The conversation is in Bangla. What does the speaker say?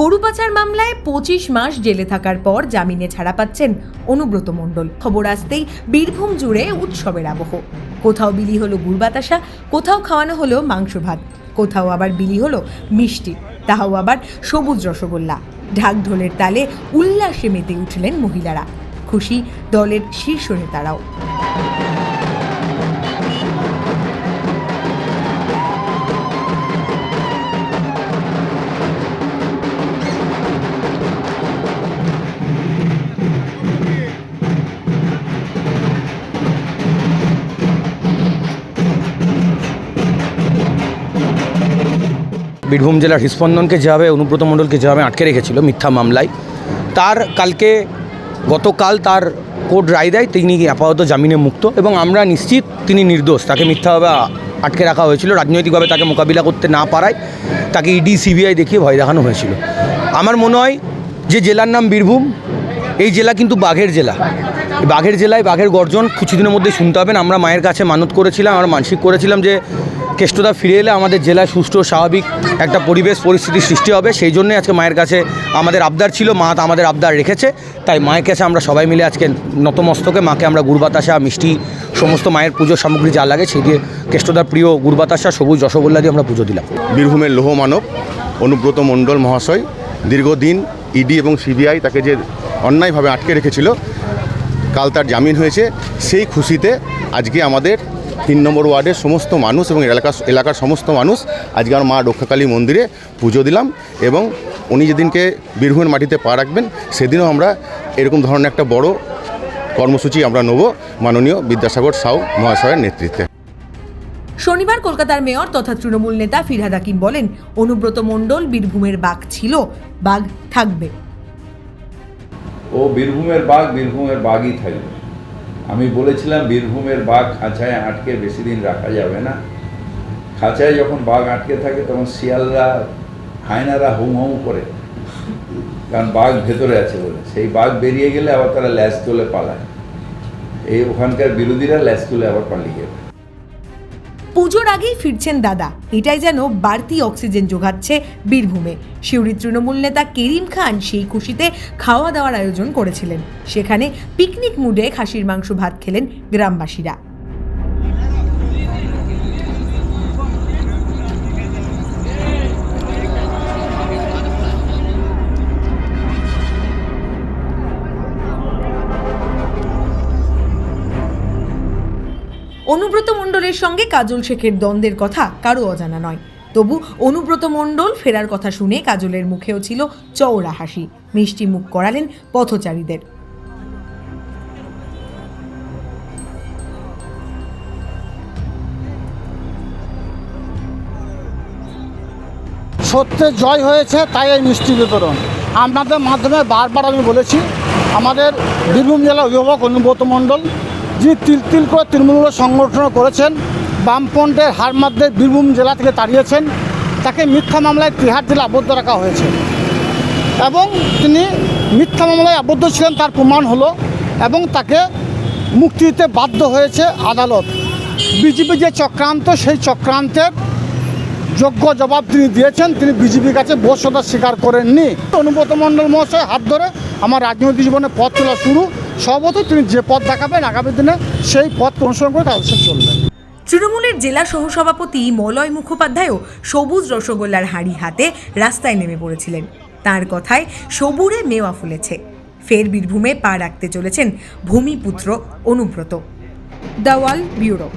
গরু পাচার মামলায় পঁচিশ মাস জেলে থাকার পর জামিনে ছাড়া পাচ্ছেন অনুব্রত মণ্ডল। খবর আসতেই বীরভূম জুড়ে উৎসবের আবহ। কোথাও বিলি হলো গুড় বাতাসা, কোথাও খাওয়ানো হলো মাংস ভাত, কোথাও আবার বিলি হলো মিষ্টি, তাহাও আবার সবুজ রসগোল্লা। ঢাক ঢোলের তালে উল্লাসে মেতে উঠলেন মহিলারা। খুশি দলের শীর্ষ নেতারাও। বীরভূম জেলার হৃস্পন্দনকে যেভাবে অনুব্রত মণ্ডলকে যেভাবে আটকে রেখেছিল মিথ্যা মামলায়, তার কালকে, গতকাল তার কোর্ট রায় দেয়, তিনি আপাতত জামিনে মুক্ত এবং আমরা নিশ্চিত তিনি নির্দোষ। তাকে মিথ্যাভাবে আটকে রাখা হয়েছিল, রাজনৈতিকভাবে তাকে মোকাবিলা করতে না পারায় তাকে ইডি, সিবিআই দেখিয়ে ভয় দেখানো হয়েছিল। আমার মনে হয় যে জেলার নাম বীরভূম, এই জেলা কিন্তু বাঘের জেলা। বাঘের জেলায় বাঘের গর্জন কিছুদিনের মধ্যে শুনতে হবেন আমরা মায়ের কাছে মানত করেছিলাম, আমরা মানসিক করেছিলাম যে কেষ্টদা ফিরে এলে আমাদের জেলায় সুষ্ঠু স্বাভাবিক একটা পরিবেশ পরিস্থিতির সৃষ্টি হবে। সেই জন্যই আজকে মায়ের কাছে আমাদের আবদার ছিল। মা আমাদের আবদার রেখেছে। তাই মায়ের কাছে আমরা সবাই মিলে আজকে নতমস্তকে মাকে আমরা গুড় বাতাসা মিষ্টি, সমস্ত মায়ের পুজোর সামগ্রী যা লাগে সেই দিয়ে কেষ্টদার প্রিয় গুড় বাতাসা সবুজ রসগোল্লা দিয়ে আমরা পুজো দিলাম। বীরভূমের লৌহ মানব, অনুব্রত মণ্ডল মহাশয়, দীর্ঘদিন ইডি এবং সিবিআই তাকে যে অন্যায়ভাবে আটকে রেখেছিল, কাল তার জামিন হয়েছে। সেই খুশিতে আজকে আমাদের তিন নম্বর ওয়ার্ডের সমস্ত মানুষ এবং এলাকার এলাকার সমস্ত মানুষ আজকে আমার মা রক্ষাকালী মন্দিরে পুজো দিলাম এবং উনি যেদিনকে বীরভূমের মাটিতে পা রাখবেন সেদিনও আমরা এরকম ধরনের একটা বড় কর্মসূচি আমরা নেব মাননীয় বিদ্যাসাগর সাউ মহাশয়ের নেতৃত্বে। শনিবার কলকাতার মেয়র তথা তৃণমূল নেতা ফিরহাদ হাকিম বলেন অনুব্রত মণ্ডল বীরভূমের বাঘ ছিল বাঘ থাকবে। ও বীরভূমের বাঘ বীরভূমের বাঘই থাকবে। আমি বলেছিলাম, বীরভূমের বাঘ খাঁচায় আটকে বেশি দিন রাখা যাবে না। খাঁচায় যখন বাঘ আটকে থাকে, তখন শিয়ালরা, হায়নারা হুম হুম করে। কারণ বাঘ ভেতরে আছে বলে। সেই বাঘ বেরিয়ে গেলে আবার তারা ল্যাস তুলে পালায়। এই ওখানকার বিরোধীরা ল্যাস তুলে আবার পালিয়ে যাবে পুজোর আগেই ফিরছেন দাদা। এটাই যেন বাড়তি অক্সিজেন যোগাচ্ছে বীরভূমে। শিউরি তৃণমূল নেতা কেরিম খান সেই খুশিতে খাওয়া দাওয়ার আয়োজন করেছিলেন। সেখানে পিকনিক মুডে খাসির মাংস ভাত খেলেন গ্রামবাসীরা। অনুব্রত মণ্ডলের সঙ্গে কাজল শেখের দ্বন্দ্বের কথা কারও অজানা নয়। তবু অনুব্রত মণ্ডল ফেরার কথা শুনে কাজলের মুখেও ছিল চওড়া হাসি। মিষ্টি মুখ করালেন পথচারীদের। সত্যের জয় হয়েছে, তাই এই মিষ্টি বিতরণ। আপনাদের মাধ্যমে বারবার আমি বলেছি, আমাদের বীরভূম জেলা অভিভাবক অনুব্রত মণ্ডল যিনি তিল তিল করে তৃণমূল সংগঠন করেছেন, বামপন্থের হার মধ্যে বীরভূম জেলা থেকে তাড়িয়েছেন, তাকে মিথ্যা মামলায় তিহার জেলা আবদ্ধ রাখা হয়েছে। এবং তিনি মিথ্যা মামলায় আবদ্ধ ছিলেন, তার প্রমাণ হলো, এবং তাকে মুক্তি দিতে বাধ্য হয়েছে আদালত। বিজেপি যে চক্রান্ত, সেই চক্রান্তের যোগ্য জবাব তিনি দিয়েছেন, তিনি বিজেপির কাছে বসতা স্বীকার করেননি। অনুব্রত মণ্ডল মহাশয় হাত ধরে আমার রাজনৈতিক জীবনে পথ চলা শুরু। সর্বত তিনি যে পথ দেখাবেন আগামী দিনে সেই পথ অনুসরণ করে তাদের সাথে চলবেন তৃণমূলের জেলা সহসভাপতি মলয় মুখোপাধ্যায়ও সবুজ রসগোল্লার হাঁড়ি হাতে রাস্তায় নেমে পড়েছিলেন। তার কথায় সবুরে মেওয়া ফুলেছে। ফের বীরভূমে পা রাখতে চলেছেন ভূমিপুত্র অনুব্রত। দাওয়াল ব্যুরো।